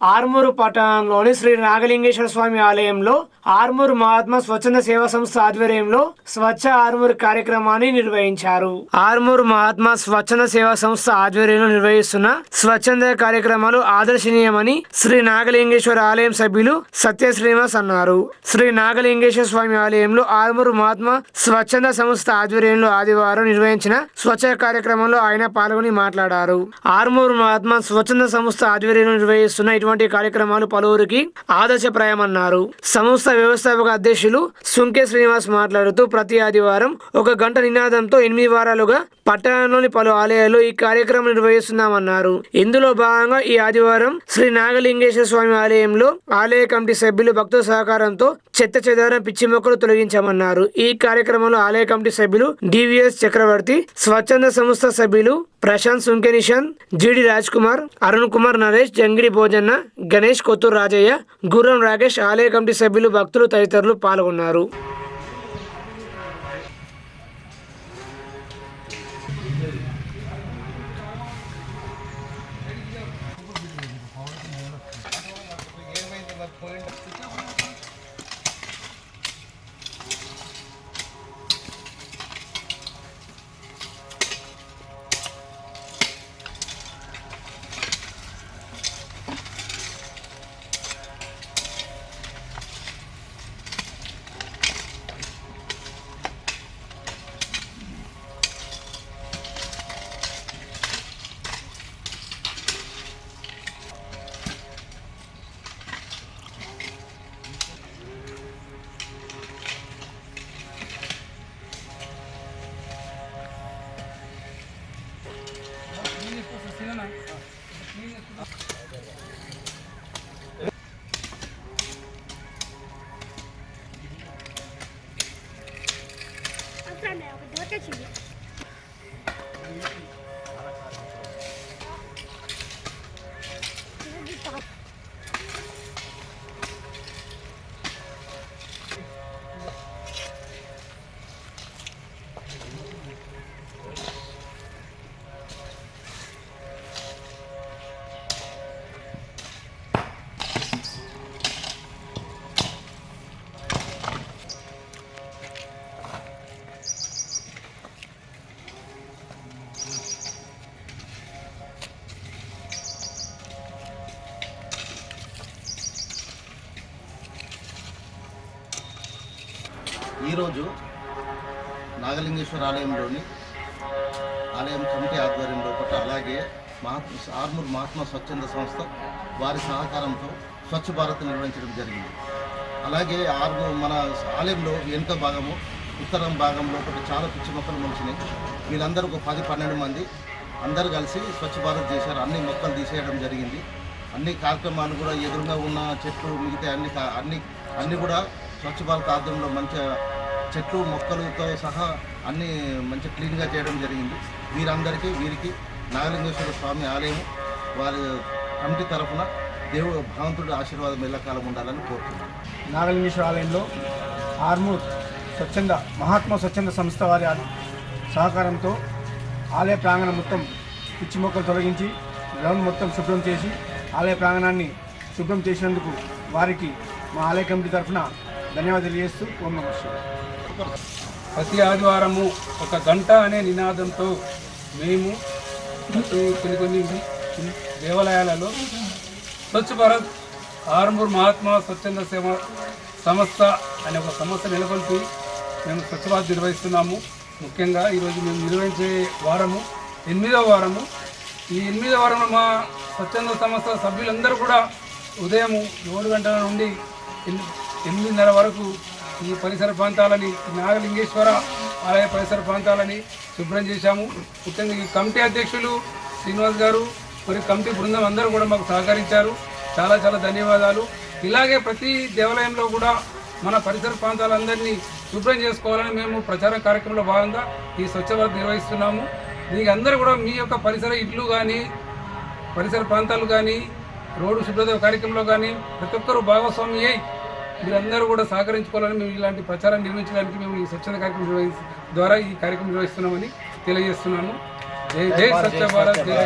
ఆర్మూరు పట్టణంలోని శ్రీ నాగలింగేశ్వర స్వామి ఆలయంలో ఆర్మూరు మహాత్మా స్వచ్ఛంద సేవా సంస్థ ఆధ్వర్యంలో స్వచ్ఛ ఆర్మూర్ కార్యక్రమాన్ని నిర్వహించారు. ఆర్మూరు మహాత్మా స్వచ్ఛంద సేవా సంస్థ ఆధ్వర్యంలో నిర్వహిస్తున్న స్వచ్ఛంద కార్యక్రమాలు ఆదర్శనీయమని శ్రీ నాగలింగేశ్వర ఆలయం సభ్యులు సత్య శ్రీనివాస్ అన్నారు. శ్రీ నాగలింగేశ్వర స్వామి ఆలయంలో ఆర్మూరు మహాత్మా స్వచ్ఛంద సంస్థ ఆధ్వర్యంలో ఆదివారం నిర్వహించిన స్వచ్ఛ కార్యక్రమంలో ఆయన పాల్గొని మాట్లాడారు. ఆర్మూరు మహాత్మా స్వచ్ఛంద సంస్థ ఆధ్వర్యంలో నిర్వహిస్తున్న ఇటువంటి కార్యక్రమాలు పలువురికి ఆదర్శప్రాయమన్నారు. సంస్థ వ్యవస్థాపక అధ్యక్షులు సుంకే శ్రీనివాస్ మాట్లాడుతూ ప్రతి ఆదివారం ఒక గంట నినాదంతో ఎనిమిది వారాలుగా పట్టణంలోని పలు ఆలయాల్లో ఈ కార్యక్రమం నిర్వహిస్తున్నామన్నారు. ఇందులో భాగంగా ఈ ఆదివారం శ్రీ నాగలింగేశ్వర స్వామి ఆలయంలో ఆలయ కమిటీ సభ్యులు భక్తుల సహకారంతో చెత్త చెదారం పిచ్చి మొక్కలు తొలగించామన్నారు. ఈ కార్యక్రమంలో ఆలయ కమిటీ సభ్యులు డివిఎస్ చక్రవర్తి స్వచ్ఛంద సంస్థ సభ్యులు ప్రశాంత్ సుంకెనిషన్ జిడి రాజ్ కుమార్ అరుణ్ కుమార్ నరేష్ జంగిడి భోజన్న గణేష్ కొత్తూరు రాజయ్య గుర్రం రాకేష్ ఆలయ కమిటీ సభ్యులు భక్తులు తదితరులు పాల్గొన్నారు. అట్లనే ఈరోజు నాగలింగేశ్వర ఆలయంలోని ఆలయం కమిటీ ఆధ్వర్యంలో పట్ల అలాగే మహాత్మ ఆర్మూర్ మహాత్మా స్వచ్ఛంద సంస్థ వారి సహకారంతో స్వచ్ఛ భారత్ నిర్వహించడం జరిగింది. అలాగే ఆర్మూర్ మన ఆలయంలో వెనుక భాగము ఉత్తరం భాగంలో ఒకటి చాలా పిచ్చి మొక్కలు మొలిచినాయి. వీళ్ళందరూ ఒక పది పన్నెండు మంది అందరు కలిసి స్వచ్ఛ భారత్ చేశారు. అన్ని మొక్కలు తీసేయడం జరిగింది. అన్ని కార్యక్రమాలు కూడా ఎదురుగా ఉన్న చెట్లు మిగతా అన్ని కా- అన్ని అన్ని కూడా స్వచ్ఛ భారత్ ఆధ్వర్యంలో మంచిగా చెట్లు మొక్కలతో సహా అన్నీ మంచి క్లీన్గా చేయడం జరిగింది. వీరందరికీ వీరికి నాగలింగేశ్వర స్వామి ఆలయం వారి కమిటీ తరఫున దేవుడు భగవంతుడి ఆశీర్వాదం ఎల్లకాలం ఉండాలని కోరుతున్నాను నాగలింగేశ్వర ఆలయంలో ఆర్మూర్ స్వచ్ఛంద మహాత్మా స్వచ్ఛంద సంస్థ వారి సహకారంతో ఆలయ ప్రాంగణం మొత్తం పిచ్చి మొక్కలు తొలగించి గ్రౌండ్ మొత్తం శుభ్రం చేసి ఆలయ ప్రాంగణాన్ని శుభ్రం చేసినందుకు వారికి మా ఆలయ కమిటీ తరఫున ధన్యవాదాలు తెలియజేస్తూ ఓం నమస్కారం ప్రతి ఆదివారము ఒక గంట అనే నినాదంతో మేము కొన్ని కొన్ని దేవాలయాలలో స్వచ్ఛ భారత్ ఆరంభూర్ మహాత్మా స్వచ్ఛంద సేవ సంస్థ అనే ఒక సంస్థ నెలకొల్పి మేము స్వచ్ఛ భారత్ నిర్వహిస్తున్నాము. ముఖ్యంగా ఈరోజు మేము నిర్వహించే వారము ఎనిమిదవ వారము. ఈ ఎనిమిదవ వారంలో మా స్వచ్ఛంద సంస్థ సభ్యులందరూ కూడా ఉదయం ఏడు గంటల నుండి ఎనిమిదిన్నర వరకు ఈ పరిసర ప్రాంతాలని నాగలింగేశ్వర ఆలయ పరిసర ప్రాంతాలని శుభ్రం చేశాము. ముఖ్యంగా ఈ కమిటీ అధ్యక్షులు శ్రీనివాస్ గారు మరియు కమిటీ బృందం అందరూ కూడా మాకు సహకరించారు. చాలా చాలా ధన్యవాదాలు. ఇలాగే ప్రతి దేవాలయంలో కూడా మన పరిసర ప్రాంతాలందరినీ శుభ్రం చేసుకోవాలని మేము ప్రచార కార్యక్రమంలో భాగంగా ఈ స్వచ్ఛ భారత్ నిర్వహిస్తున్నాము. దీనికి అందరూ కూడా మీ యొక్క పరిసర ఇట్లు కానీ పరిసర ప్రాంతాలు కానీ రోడ్డు శుభ్రత కార్యక్రమంలో కానీ ప్రతి ఒక్కరూ భాగస్వామి అయి మీరందరూ కూడా సహకరించుకోవాలని మేము ఇలాంటి ప్రచారం నిర్వహించడానికి మేము ఈ స్వచ్ఛత కార్యక్రమం ద్వారా ఈ కార్యక్రమం నిర్వహిస్తున్నామని తెలియజేస్తున్నాను జై జై స్వచ్ఛ భారత్ జై